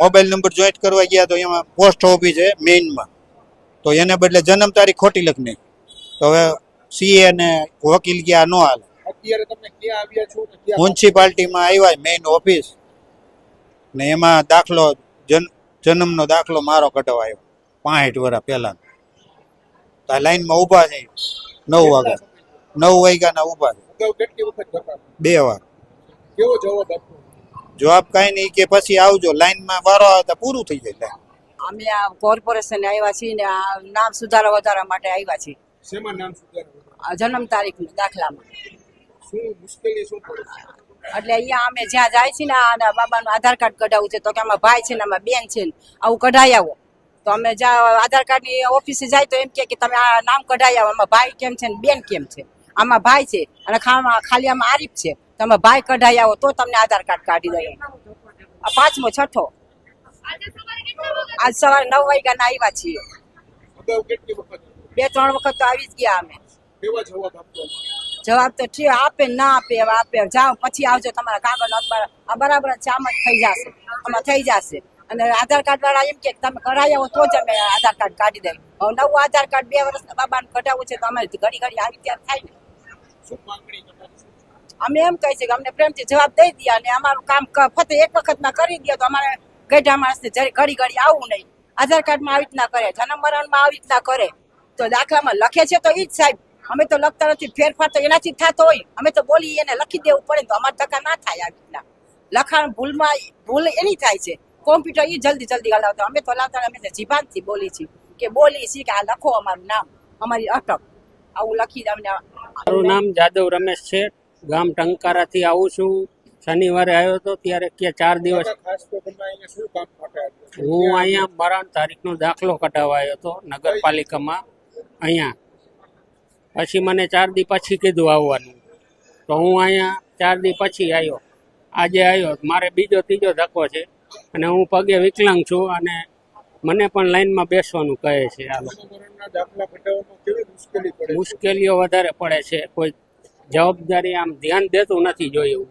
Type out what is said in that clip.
Mobile number joint કરવા ગયા તો એમાં પોસ્ટ ઓફિસ છે મેઇનમાં. તો એને બદલે જન્મ તારીખ ખોટી લખી નાખી. તો હવે સીએ ને વકીલ ગયા ન હાલે. અત્યારે તમે ક્યાં આવ્યા છો મ્યુનિસિપાલિટીમાં આવ્યા મેઇન ઓફિસ. ને એમાં દાખલો જન જન્મનો દાખલો મારો કઢવાયો પાંઠ વર્ષ પહેલા તો આ લાઈનમાં ઊભા છે. નવ વાગ્યા. નવ વાગ્યાના ઊભા છે. બે વાર. કેવો જવાબ આપવો જવાબ કાંઈ નહીં કે પછી આવજો લાઈનમાં વારો આવે તો પૂરું થઈ જાય લાઈન અમે આ કોર્પોરેશન આવ્યા છીએ ને આ નામ સુધારા વધારા માટે આવ્યા છીએ. શેમાં નામ સુધારવું આ જન્મ તારીખ દાખલામાં. શું મુશ્કેલી શું એટલે અહીંયા અમે જ્યાં જાય છે ને આ બાબાનું આધાર કાર્ડ કઢાવવું છે તો કે આમાં ભાઈ છે ને આમાં બેન છે ને આવું કઢાઈ આવો. તો અમે જ્યાં આધાર કાર્ડની ઓફિસે જાય તો એમ કહે કે તમે આ નામ કઢાઈ આવો આમાં ભાઈ કેમ છે ને બેન કેમ છે? આમાં ભાઈ છે અને ખાલી આમાં આરીફ છે. તમે ભાઈ કઢાઈ આવો તો તમને આધાર કાર્ડ કાઢી દઈએ. પાંચમો, છઠ્ઠો. આજ સવારે નવ વાગ્યા ના આવ્યા છીએ. બે, ત્રણ વખત તો આવી જ ગયા અમે. જવાબ તો ઠીક, આપે ના આપે આપે. જાઓ, પછી આવજો તમારા કાગળ આ બરાબર છે, આમ જ થઈ જશે. આમાં થઈ જશે. અને આધાર કાર્ડ વાળા એમ કે તમે કઢાઈ આવો તો જ અમે આધાર કાર્ડ કાઢી દઈએ. હવે નવું આધાર કાર્ડ બે વર્ષના બાબાને કઢાવવું છે તો અમારે ઘડી ઘડી આવી ત્યારે થાય ને. અમે એમ કહીએ છે કે અમને પ્રેમથી જવાબ દઈ દે અને અમારું કામ ફક્ત એક વખતમાં કરી દે તો અમારે ગઢા માણસને જરી ઘડી ઘડી આવવું નહીં. આધાર કાર્ડમાં આવી રીતના કરે, જન્મ મરણમાં આવી રીતના કરે. તો દાખલામાં લખે છે તો એ જ સાહેબ. અમે તો લખતા નથી, ફેરફાર તો એનાથી થતો હોય. અમે તો બોલી એને લખી દેવું પડે તો અમારે ટકા ના થાય આવી રીતના. લખાણ ભૂલમાં ભૂલ એની થાય છે. કોમ્પ્યુટર ઈ જલ્દી જલ્દી હલાવતા. અમે તો લાવતા અમે તો જીભાનથી બોલી છીએ કે બોલી છીએ કે આ લખો અમારું નામ, અમારી અટક. આવું લખી અમને મારું નામ જાદવ રમેશ છે. ગામ ટંકારાથી આવું છું. શનિવારે આવ્યો હતો ત્યારે કે ચાર દિવસ? હું અહીંયા મરણ તારીખનો દાખલો કઢાવવા આવ્યો હતો નગરપાલિકામાં અહીંયા. પછી મને ચાર દી પછી કીધું આવવાનું. તો હું અહીંયા ચાર દી પછી આવ્યો. આજે આવ્યો. મારે બીજો ત્રીજો ધક્કો છે અને હું પગે વિકલાંગ છું અને મને પણ લાઈનમાં બેસવાનું કહે છે આ લોકો? મુશ્કેલીઓ વધારે પડે છે. કોઈ જવાબદારી આમ ધ્યાન દેતું નથી જોયું